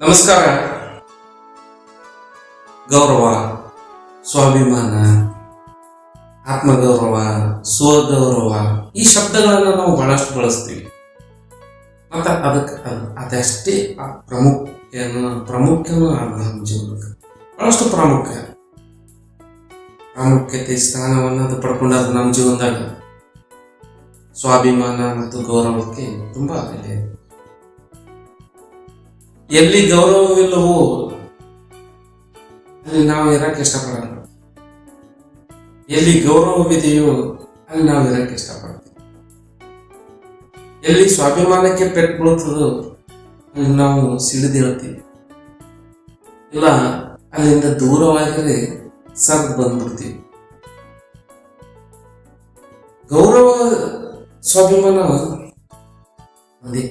ನಮಸ್ಕಾರ. ಗೌರವ ಸ್ವಾಭಿಮಾನ, ಆತ್ಮಗೌರವ, ಸ್ವಗೌರವ, ಈ ಶಬ್ದಗಳನ್ನ ನಾವು ಬಹಳಷ್ಟು ಬಳಸ್ತೀವಿ. ಮತ್ತು ಅದಕ್ಕೆ ಅದು ಅದಷ್ಟೇ ಆ ಪ್ರಮುಖ ಪ್ರಾಮುಖ್ಯನೂ ಆಗಲ್ಲ ನಮ್ಮ ಜೀವನಕ್ಕೆ ಬಹಳಷ್ಟು ಪ್ರಾಮುಖ್ಯ. ಪ್ರಾಮುಖ್ಯತೆ ಸ್ಥಾನವನ್ನು ಅದು ಪಡ್ಕೊಂಡಾಗ ನಮ್ಮ ಜೀವನದಾಗ ಸ್ವಾಭಿಮಾನ ಮತ್ತು ಗೌರವಕ್ಕೆ ತುಂಬಾ ಬೆಲೆ. ಎಲ್ಲಿ ಗೌರವವಿಲ್ಲವೋ ಅಲ್ಲಿ ನಾವು ಇರಕ್ಕೆ ಇಷ್ಟಪಡಲ್ಲ ಎಲ್ಲಿ ಗೌರವವಿದೆಯೋ ಅಲ್ಲಿ ನಾವು ಇರಕ್ಕೆ ಇಷ್ಟಪಡ್ತೀವಿ. ಎಲ್ಲಿ ಸ್ವಾಭಿಮಾನಕ್ಕೆ ಪೆಟ್ಟು ಬೀಳುತ್ತದೋ ಅಲ್ಲಿ ನಾವು ಸಿಡಿದಿಳ್ತೀವಿ ಇಲ್ಲ, ಅಲ್ಲಿಂದ ದೂರವಾಗಿದ್ರೆ ಸರ್ ಬಂದ್ಬಿಡ್ತೀವಿ. ಗೌರವ, ಸ್ವಾಭಿಮಾನ ಒಂದೇ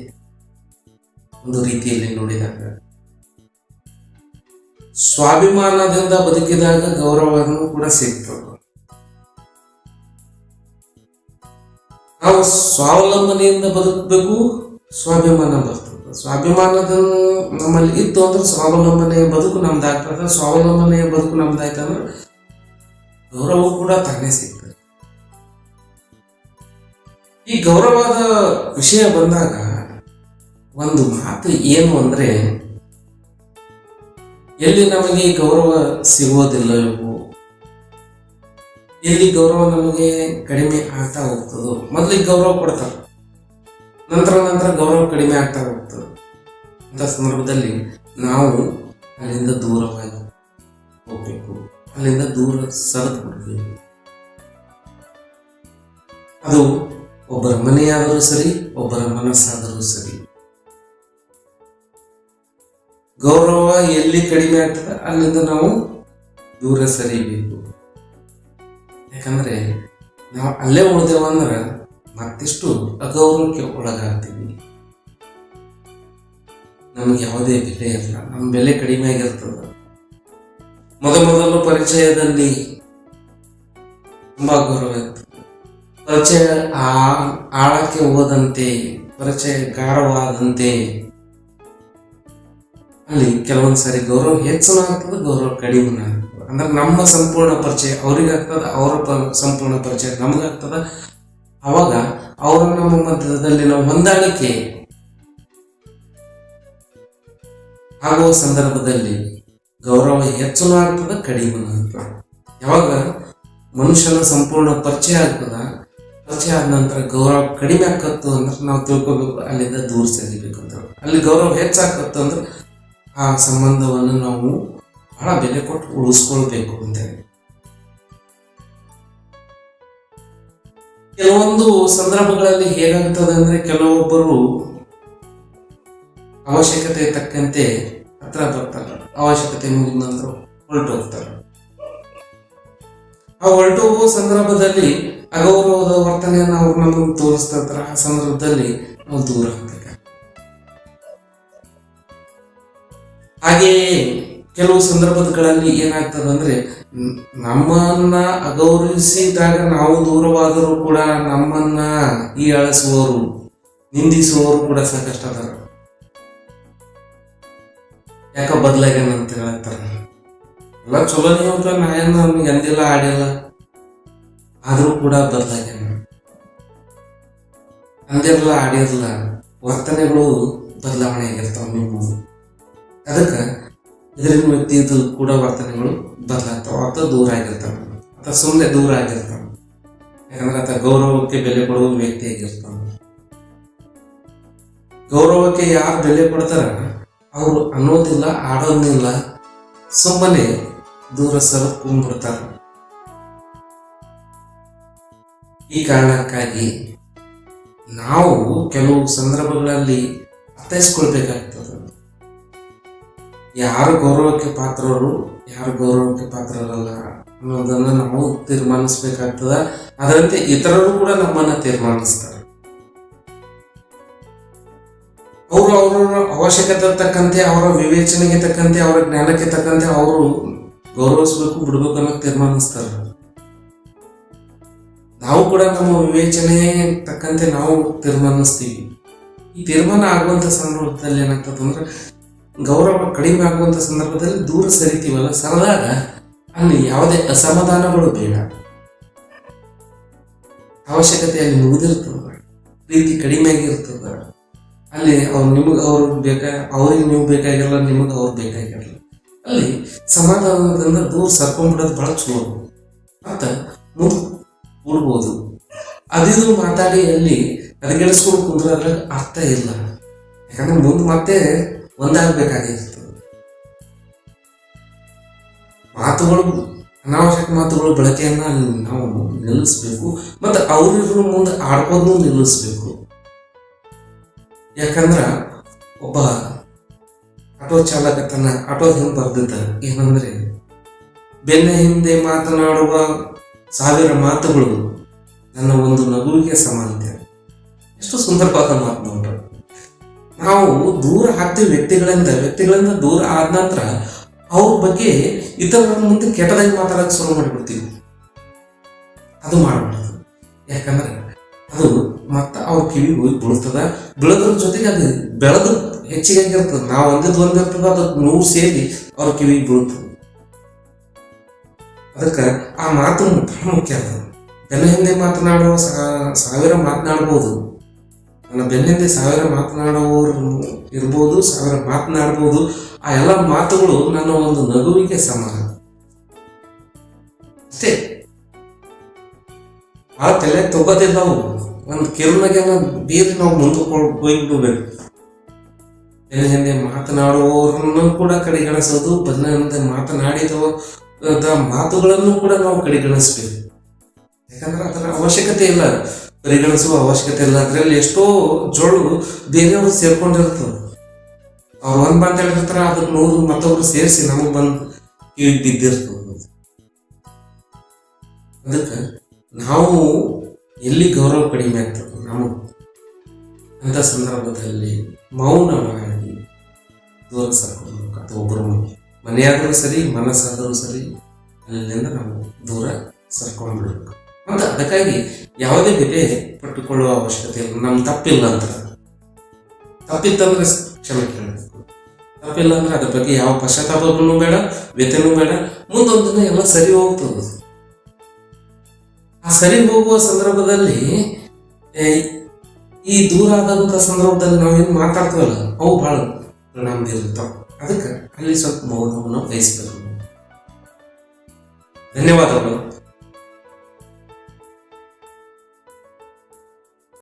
ಒಂದು ರೀತಿಯಲ್ಲಿ ನೋಡಿದಾಗ ಸ್ವಾಭಿಮಾನದಿಂದ ಬದುಕಿದಾಗ ಗೌರವವನ್ನು ಕೂಡ ಸಿಗ್ತದೆ. ನಾವು ಸ್ವಾವಲಂಬನೆಯಿಂದ ಬದುಕಬೇಕು, ಸ್ವಾಭಿಮಾನ ಬರ್ತದೆ. ಸ್ವಾಭಿಮಾನದ ನಮ್ಮಲ್ಲಿ ಇತ್ತು ಅಂದ್ರೆ ಸ್ವಾವಲಂಬನೆಯ ಬದುಕು ನಮ್ದಾಗ್ತದೆ ಸ್ವಾವಲಂಬನೆಯ ಬದುಕು ನಮ್ದಾಯ್ತಂದ್ರೆ ಗೌರವ ಕೂಡ ತಾನೇ ಸಿಗ್ತದೆ. ಈ ಗೌರವದ ವಿಷಯ ಬಂದಾಗ ಒಂದು ಮಾತು ಏನು ಅಂದ್ರೆ, ಎಲ್ಲಿ ನಮಗೆ ಗೌರವ ಸಿಗೋದಿಲ್ಲವೋ ಎಲ್ಲಿ ಗೌರವ ನಮಗೆ ಕಡಿಮೆ ಆಗ್ತಾ ಹೋಗ್ತದೋ, ಮೊದಲಿಗೆ ಗೌರವ ಕೊಡ್ತಾರೆ. ನಂತರ ನಂತರ ಗೌರವ ಕಡಿಮೆ ಆಗ್ತಾ ಹೋಗ್ತದೆ. ಅಂತ ಸಂದರ್ಭದಲ್ಲಿ ನಾವು ಅಲ್ಲಿಂದ ದೂರವಾಗಿ ಹೋಗ್ಬೇಕು, ಅಲ್ಲಿಂದ ದೂರ ಸರಿದು ಬಿಡಬೇಕು. ಅದು ಒಬ್ಬರ ಮನೆಯಾದರೂ ಸರಿ, ಒಬ್ಬರ ಮನಸ್ಸಾದರೂ ಸರಿ. ಗೌರವ ಎಲ್ಲಿ ಕಡಿಮೆ ಆಗ್ತದೆ, ಅಲ್ಲಿಂದ ನಾವು ದೂರ ಸರಿಬೇಕು. ಯಾಕಂದ್ರೆ ನಾವು ಅಲ್ಲೇ ಅಂದ್ರೆ ಮತ್ತಿಷ್ಟು ಅಗೌರವಕ್ಕೆ ಒಳಗಾಗ್ತೀವಿ. ನಮ್ಗೆ ಯಾವುದೇ ಬೆಲೆ ಇಲ್ಲ ನಮ್ಮ ಬೆಲೆ ಕಡಿಮೆ ಆಗಿರ್ತದ. ಮೊದಮೊದಲು ಪರಿಚಯದಲ್ಲಿ ತುಂಬಾ ಗೌರವ ಇತ್ತು. ಪರಿಚಯ ಆ- ಆಳಕ್ಕೆ ಹೋದಂತೆ ಪರಿಚಯ ಗಾಢವಾದಂತೆ ಅಲ್ಲಿ ಕೆಲವೊಂದು ಸಾರಿ ಗೌರವ ಹೆಚ್ಚು ಆಗ್ತದೆ, ಗೌರವ ಕಡಿಮೆ ಅಂದ್ರೆ ನಮ್ಮ ಸಂಪೂರ್ಣ ಪರಿಚಯ ಅವ್ರಿಗೆ ಆಗ್ತದೆ ಅವರ ಸಂಪೂರ್ಣ ಪರಿಚಯ ನಮಗಾಗ್ತದ. ಅವಾಗ ಅವರ ನಮ್ಮ ಮಧ್ಯದಲ್ಲಿನ ಹೊಂದಾಣಿಕೆ ಆಗುವ ಸಂದರ್ಭದಲ್ಲಿ ಗೌರವ ಹೆಚ್ಚು ಆಗ್ತದ, ಕಡಿಮೆ ಆಗ್ತದೆ. ಯಾವಾಗ ಮನುಷ್ಯನ ಸಂಪೂರ್ಣ ಪರಿಚಯ ಆಗ್ತದ, ಪರಿಚಯ ಆದ ನಂತರ ಗೌರವ ಕಡಿಮೆ ಆಕತ್ತು ಅಂದ್ರೆ ನಾವು ತಿಳ್ಕೊಬೇಕು, ಅಲ್ಲಿಂದ ದೂರ ಸರಿಬೇಕು ಅಂತ. ಅಲ್ಲಿ ಗೌರವ ಹೆಚ್ಚಾಗತ್ತು ಅಂದ್ರೆ ಆ ಸಂಬಂಧವನ್ನು ನಾವು ಬಹಳ ಬೆಲೆ ಕೊಟ್ಟು ಉಳಿಸ್ಕೊಳ್ಬೇಕು ಅಂತೇಳಿ ಕೆಲವೊಂದು ಸಂದರ್ಭಗಳಲ್ಲಿ ಹೇಗಾಗ್ತದೆ ಅಂದ್ರೆ ಕೆಲವೊಬ್ಬರು ಅವಶ್ಯಕತೆ ತಕ್ಕಂತೆ ಹತ್ರ ಬರ್ತಾರೆ. ಅವಶ್ಯಕತೆ ಮುಗಿದ ನಂತರ ಹೊರಟು ಹೋಗ್ತಾರೆ ಆ ಹೊರಟು ಹೋಗುವ ಸಂದರ್ಭದಲ್ಲಿ ಅಗೌರವದ ವರ್ತನೆಯನ್ನು ಅವ್ರು ನಮಗೆ ತೋರಿಸ್ತಾ ಆ ಸಂದರ್ಭದಲ್ಲಿ ನಾವು ದೂರ ಆಗ್ಬೇಕಾಗ್ತದೆ ಹಾಗೆಯೇ ಕೆಲವು ಸಂದರ್ಭಗಳಲ್ಲಿ ಏನಾಗ್ತದೆ ಅಂದ್ರೆ ನಮ್ಮನ್ನ ಅಗೌರವಿಸಿದಾಗ ನಾವು ದೂರವಾದರೂ ಕೂಡ ನಮ್ಮನ್ನ ಈ ಅಳಿಸುವವರು, ನಿಂದಿಸುವವರು ಕೂಡ ಸಾಕಷ್ಟು ಅದಾರ. ಯಾಕ ಬದಲಾಗ್ಯಾನ ಅಂತ ಹೇಳ್ತಾರ ಎಲ್ಲ ಚಲೋ ನೀವು ನಾ ಏನು ಅವ್ನಿಗೆ ಅಂದಿಲ್ಲ ಆಡಿಲ್ಲ ಆದರೂ ಕೂಡ ಬದಲಾಗ್ಯಾನ ಅಂದಿರಲ್ಲ ಆಡಿರಲ್ಲ ವರ್ತನೆಗಳು ಬದಲಾವಣೆ ಆಗಿರ್ತಾವ ನೀವು. ಅದಕ್ಕೆ ಇದರಿಂದ ವ್ಯಕ್ತಿದು ಕೂಡ ವರ್ತನೆಗಳು ಬದಲಾಗ್ತಾವ ಅಥವಾ ದೂರ ಆಗಿರ್ತಾವ. ಅಥವಾ ಸುಮ್ಮನೆ ದೂರ ಆಗಿರ್ತಾವ. ಯಾಕಂದ್ರೆ ಆತ ಗೌರವಕ್ಕೆ ಬೆಲೆ ಕೊಡುವ ವ್ಯಕ್ತಿ ಆಗಿರ್ತಾವ. ಗೌರವಕ್ಕೆ ಯಾರು ಬೆಲೆ ಕೊಡ್ತಾರ? ಅವರು ಅನ್ನೋದಿಲ್ಲ ಆಡೋದಿಲ್ಲ ಸುಮ್ಮನೆ ದೂರ ಸರದ್ಕೊಂಡ್ಬಿಡ್ತಾರ ಈ ಕಾರಣಕ್ಕಾಗಿ ನಾವು ಕೆಲವು ಸಂದರ್ಭಗಳಲ್ಲಿ ಅರ್ಥೈಸ್ಕೊಳ್ಬೇಕಾಗ್ತದೆ. ಯಾರು ಗೌರವಕ್ಕೆ ಪಾತ್ರರು, ಯಾರು ಗೌರವಕ್ಕೆ ಪಾತ್ರರಲ್ಲ ಅನ್ನೋದನ್ನ ನಾವು ತೀರ್ಮಾನಿಸ್ಬೇಕಾಗ್ತದ. ಅದರಂತೆ ಇತರರು ಕೂಡ ನಮ್ಮನ್ನ ತೀರ್ಮಾನಿಸ್ತಾರೆ. ಅವರು ಅವರ ಅವಶ್ಯಕತೆ ತಕ್ಕಂತೆ, ಅವರ ವಿವೇಚನೆಗೆ ತಕ್ಕಂತೆ, ಅವರ ಜ್ಞಾನಕ್ಕೆ ತಕ್ಕಂತೆ ಅವರು ಗೌರವಿಸ್ಬೇಕು, ಬಿಡ್ಬೇಕು ಅನ್ನೋ ತೀರ್ಮಾನಿಸ್ತಾರೆ. ನಾವು ಕೂಡ ನಮ್ಮ ವಿವೇಚನೆ ತಕ್ಕಂತೆ ನಾವು ತೀರ್ಮಾನಿಸ್ತೀವಿ. ಈ ತೀರ್ಮಾನ ಆಗುವಂತ ಸಂದರ್ಭದಲ್ಲಿ ಏನಾಗ್ತದೆ ಗೌರವ ಕಡಿಮೆ ಆಗುವಂಥ ಸಂದರ್ಭದಲ್ಲಿ ದೂರ ಸರಿತೀವಲ್ಲ? ಸರದಾಗ ಅಲ್ಲಿ ಯಾವುದೇ ಅಸಮಾಧಾನಗಳು ಬೇಡ. ಅವಶ್ಯಕತೆ ಅಲ್ಲಿ ಮುಗಿದಿರ್ತದ ಪ್ರೀತಿ ಕಡಿಮೆ ಆಗಿರ್ತದ ಅಲ್ಲಿ ಅವ್ರು ನಿಮಗೆ ಅವ್ರು ಬೇಕಾ, ಅವ್ರಿಗೆ ನೀವು ಬೇಕಾಗಿರಲ್ಲ, ನಿಮಗೆ ಅವ್ರು ಬೇಕಾಗಿರಲ್ಲ. ಅಲ್ಲಿ ಸಮಾಧಾನದಿಂದ ದೂರ ಸರ್ಕೊಂಡ್ಬಿಡೋದು ಬಹಳ ಚಲೋ. ಅಂತ ಮುಂದೆ ಅದಿದು ಮಾತಾಡಿ ಅಲ್ಲಿ ಅದಗೆಡಿಸ್ಕೊಂಡು ಕುಂದ್ರಾಗ ಅರ್ಥ ಇಲ್ಲ. ಯಾಕಂದ್ರೆ ಮುಂದೆ ಮತ್ತೆ ಒಂದಾಗಬೇಕಾಗಿರ್ತದೆ ಮಾತುಗಳು, ಅನಾವಶ್ಯಕ ಮಾತುಗಳು, ಬಳಕೆಯನ್ನ ನಾವು ನಿಲ್ಲಿಸ್ಬೇಕು. ಮತ್ತು ಅವ್ರಿವ್ರ ಮುಂದೆ ಆಡ್ಕೋದನ್ನು ನಿಲ್ಲಿಸ್ಬೇಕು. ಯಾಕಂದ್ರ ಒಬ್ಬ ಆಟೋ ಚಾಲಕ ತನ್ನ ಆಟೋ ಹಿಂದೆ ಬರ್ದಿದ್ದ? ಏನಂದ್ರೆ, ಬೆನ್ನ ಹಿಂದೆ ಮಾತನಾಡುವ ಸಾವಿರ ಮಾತುಗಳು ನನ್ನ ಒಂದು ನಗುವಿಗೆ ಸಮಾನತೆ. ಎಷ್ಟು ಸುಂದರವಾದ ಮಾತು. ನಾವು ದೂರ ಆಗ್ತೀವಿ ವ್ಯಕ್ತಿಗಳಿಂದ ವ್ಯಕ್ತಿಗಳಿಂದ ದೂರ ಆದ ನಂತರ ಅವ್ರ ಬಗ್ಗೆ ಇತರರ ಮುಂದೆ ಕೆಟ್ಟದಾಗಿ ಮಾತಾಡಕ್ಕೆ ಶುರು ಮಾಡಿಬಿಡ್ತೀವಿ. ಅದು ಮಾಡಬಾರ್ದು ಯಾಕಂದ್ರೆ ಅದು ಮತ್ತೆ ಅವ್ರ ಕಿವಿ ಬೀಳ್ತದ. ಬೀಳೋದ್ರ ಜೊತೆಗೆ ಅದು ಬೆಳೆದು ಹೆಚ್ಚಿಗೆ ಆಗಿರ್ತದೆ. ನಾವು ಒಂದಿದ್ದು ಒಂದಿರ್ತದ ಅದು ನೋವು ಸೇರಿ ಅವ್ರ ಕಿವಿಗೆ ಬೀಳ್ತದೆ. ಅದಕ್ಕೆ ಆ ಮಾತು ಬಹಳ ಮುಖ್ಯ ಅದ. ಬೆನ್ನ ಹಿಂದೆ ಮಾತನಾಡುವ ಸಾವಿರ ಮಾತನಾಡ್ಬೋದು. ನನ್ನ ಬೆನ್ನಿಂದೆ ಸಾವಿರ ಮಾತನಾಡುವವರು ಇರ್ಬೋದು, ಸಾವಿರ ಮಾತನಾಡ್ಬೋದು, ಆ ಎಲ್ಲ ಮಾತುಗಳು ನನ್ನ ಒಂದು ನಗುವಿಗೆ ಸಮಾನ. ಅಷ್ಟೇ. ಆ ತಲೆ ತಗೋದಿಲ್ಲವು ಒಂದು ಕಿರುನಗೆಲ್ಲ ಬೀರಿ ನಾವು ಮುಂದಕ್ಕೆ ಹೋಗ್ಬಿಡ್ಬೇಕು. ಬೆನ್ನ ಹಿಂದೆ ಮಾತನಾಡುವವರನ್ನು ಕೂಡ ಕಡೆಗಣಿಸೋದು ಬೆನ್ನ ಹಿಂದೆ ಮಾತನಾಡಿದವ ಮಾತುಗಳನ್ನು ಕೂಡ ನಾವು ಕಡೆಗಣಿಸ್ಬೇಕು. ಯಾಕಂದ್ರೆ ಅದರ ಅವಶ್ಯಕತೆ ಇಲ್ಲ. ಪರಿಗಣಿಸುವ ಅವಶ್ಯಕತೆ ಇಲ್ಲ ಅದರಲ್ಲಿ ಎಷ್ಟೋ ಜೋಳು ಬೇರೆಯವರು ಸೇರ್ಕೊಂಡಿರ್ತದೆ ಅವ್ರು ಒಂದ್ ಬಂದ್ ಹೇಳಿರ್ತಾರ ಅದಕ್ಕೆ ನೂರು ಮತ್ತೊಬ್ರು ಸೇರಿಸಿ ನಮಗ್ ಬಂದು ಕಿವಿಗೆ ಬಿದ್ದಿರ್ತದೆ. ಅದಕ್ಕೆ ನಾವು ಎಲ್ಲಿ ಗೌರವ ಕಡಿಮೆ ಆಗ್ತದೆ ನಮಗೆ? ಅಂತ ಸಂದರ್ಭದಲ್ಲಿ ಮೌನವಾಗಿ ದೂರ ಸರ್ಕೊಂಡು ಅಥವಾ ಒಬ್ಬರು ಮನೆಯಾದರೂ ಸರಿ, ಮನಸ್ಸಾದರೂ ಸರಿ, ಅಲ್ಲಿಂದ ನಾವು ದೂರ ಸರ್ಕೊಂಡ್ಬಿಡ್ಬೇಕು ಮತ್ತು ಅದಕ್ಕಾಗಿ ಯಾವುದೇ ಬೆಲೆ ಪಟ್ಟುಕೊಳ್ಳುವ ಅವಶ್ಯಕತೆ ಇಲ್ಲ. ನಮ್ಗೆ ತಪ್ಪಿಲ್ಲ ಅಂತ. ತಪ್ಪಿತ್ತಂದ್ರೆ ಕ್ಷಮೆ ಕೇಳಬೇಕು. ತಪ್ಪಿಲ್ಲ ಅಂದ್ರೆ ಅದ್ರ ಬಗ್ಗೆ ಯಾವ ಪಶ್ಚಾತ್ತಾಪನೂ ಬೇಡ, ವ್ಯಥೆನೂ ಬೇಡ. ಮುಂದೊಂದು ಎಲ್ಲ ಸರಿ ಹೋಗ್ತದೆ. ಆ ಸರಿ ಹೋಗುವ ಸಂದರ್ಭದಲ್ಲಿ ಈ ದೂರ ಆದಂತ ಸಂದರ್ಭದಲ್ಲಿ ನಾವೇನು ಮಾತಾಡ್ತೀವಲ್ಲ, ಅವು ಬಹಳ ಪರಿಣಾಮ ಬೀರುತ್ತವೆ ಅದಕ್ಕೆ ಅಲ್ಲಿ ಸ್ವಲ್ಪ ಮೌನವನ್ನು ವಹಿಸ್ಬೇಕು. ಧನ್ಯವಾದಗಳು.